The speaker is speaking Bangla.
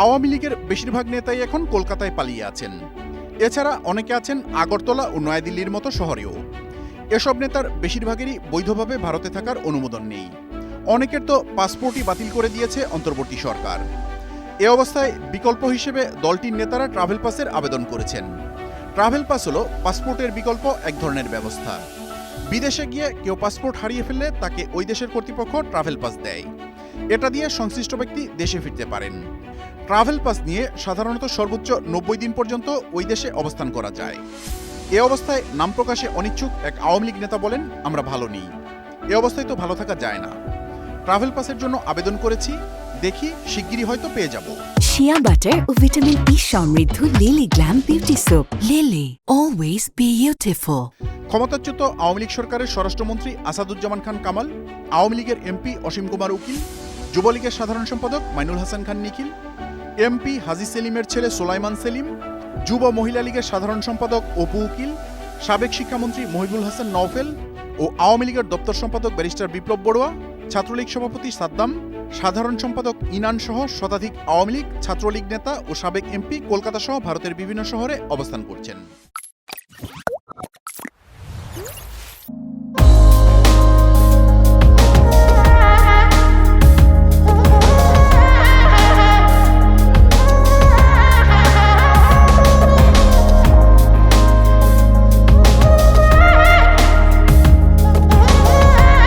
আওয়ামী লীগের বেশিরভাগ নেতাই এখন কলকাতায় পালিয়ে আছেন। এছাড়া অনেকে আছেন আগরতলা ও নয়াদিল্লির মতো শহরেও। এসব নেতার বেশিরভাগেরই বৈধভাবে ভারতে থাকার অনুমোদন নেই। অনেকের তো পাসপোর্টই বাতিল করে দিয়েছে অন্তর্বর্তী সরকার। এ অবস্থায় বিকল্প হিসেবে দলটির নেতারা ট্রাভেল পাসের আবেদন করেছেন। ট্রাভেল পাস হলো পাসপোর্টের বিকল্প এক ধরনের ব্যবস্থা। বিদেশে গিয়ে কেউ পাসপোর্ট হারিয়ে ফেললে তাকে ওই দেশের কর্তৃপক্ষ ট্রাভেল পাস দেয়। এটা দিয়ে সংশ্লিষ্ট ব্যক্তি দেশে ফিরতে পারেন। ট্রাভেল পাস নিয়ে সাধারণত সর্বোচ্চ নব্বই দিন পর্যন্ত ওই দেশে অবস্থান করা যায়। এ অবস্থায় নাম প্রকাশে অনিচ্ছুক এক আওয়ামী লীগ নেতা বলেন, আমরা ভালো নেই। এ অবস্থায় তো ভালো থাকা যায় না। ট্রাভেল পাসের জন্য আবেদন করেছি, দেখি শিগগিরই হয়তো পেয়ে যাব। শিয়া বাটার ও ভিটামিন ই সমৃদ্ধ Lily Glam beauty soap Lily always beautiful ক্ষমতাচ্যুত আওয়ামী লীগ সরকারের স্বরাষ্ট্রমন্ত্রী আসাদুজ্জামান খান কামাল, আওয়ামী লীগের এমপি অসীম কুমার উকিল, যুবলীগের সাধারণ সম্পাদক মাইনুল হাসান খান নিখিল, এমপি হাজি সেলিমের ছেলে সোলাইমান সেলিম, যুব মহিলা লীগের সাধারণ সম্পাদক অপু উকিল, সাবেক শিক্ষামন্ত্রী মহিবুল হাসান নওফেল ও আওয়ামী লীগের দপ্তর সম্পাদক ব্যারিস্টার বিপ্লব বড়ুয়া, ছাত্রলীগ সভাপতি সাদ্দাম, সাধারণ সম্পাদক ইনান সহ শতাধিক আওয়ামী লীগ, ছাত্রলীগ নেতা ও সাবেক এমপি কলকাতা সহ ভারতের বিভিন্ন শহরে অবস্থান করছেন।